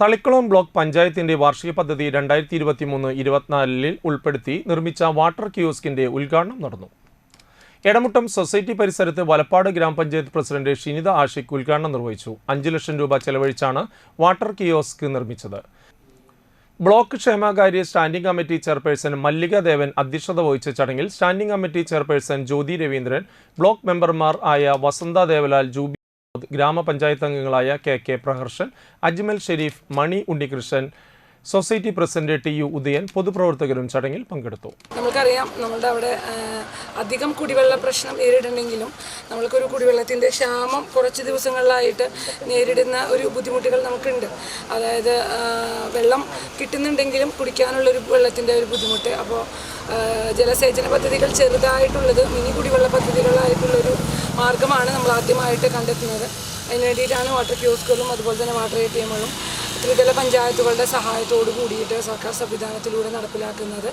Thalikkulam block പഞ്ചായത്തിന്റെ വാർഷിക പദ്ധതി രണ്ടായിരത്തി ഇരുപത്തി മൂന്ന് ഇരുപത്തിനാലിൽ ഉൾപ്പെടുത്തി നിർമ്മിച്ച വാട്ടർ കിയോസ്കിന്റെ ഉദ്ഘാടനം നടന്നു. എടമുട്ടം സൊസൈറ്റി പരിസരത്ത് വലപ്പാട് ഗ്രാമപഞ്ചായത്ത് പ്രസിഡന്റ് ഷിനിത ആഷിഖ് ഉദ്ഘാടനം നിർവഹിച്ചു. അഞ്ച് ലക്ഷം രൂപ ചെലവഴിച്ചാണ് വാട്ടർ കിയോസ്ക് നിർമ്മിച്ചത്. ബ്ലോക്ക് ക്ഷേമകാര്യ standing committee chairperson Mallika Devan അധ്യക്ഷത വഹിച്ച ചടങ്ങിൽ standing committee chairperson Jyothi Raveendran block മെമ്പർമാർ ആയ വസന്ത ദേവലാൽ ജൂബി ഗ്രാമപഞ്ചായത്ത് അംഗങ്ങളായ K K Praharshan Ajmal Sharif Mani Unnikrishnan society president T U Udayan പൊതുപ്രവർത്തകരും ചടങ്ങിൽ പങ്കെടുത്തു. നമുക്കറിയാം നമ്മളുടെ അവിടെ അധികം കുടിവെള്ള പ്രശ്നം നേരിടണമെങ്കിലും നമ്മൾക്കൊരു കുടിവെള്ളത്തിന്റെ ക്ഷാമം കുറച്ച് ദിവസങ്ങളിലായിട്ട് നേരിടുന്ന ഒരു ബുദ്ധിമുട്ടുകൾ നമുക്കുണ്ട്. അതായത് വെള്ളം കിട്ടുന്നുണ്ടെങ്കിലും കുടിക്കാനുള്ളൊരു വെള്ളത്തിന്റെ ഒരു ബുദ്ധിമുട്ട്. അപ്പോൾ ജലസേചന പദ്ധതികൾ ചെറുതായിട്ടുള്ളത് മിനി കുടിവെള്ള പദ്ധതികളായിട്ടുള്ളൊരു മാർഗമാണ് നമ്മൾ ആദ്യമായിട്ട് കണ്ടെത്തുന്നത്. അതിന് വേണ്ടിയിട്ടാണ് വാട്ടർ ക്യൂസ്കുകളും അതുപോലെ തന്നെ വാട്ടർ എ ടി എമ്മുകളും ത്രിതല പഞ്ചായത്തുകളുടെ സഹായത്തോടു കൂടിയിട്ട് സർക്കാർ സംവിധാനത്തിലൂടെ നടപ്പിലാക്കുന്നത്.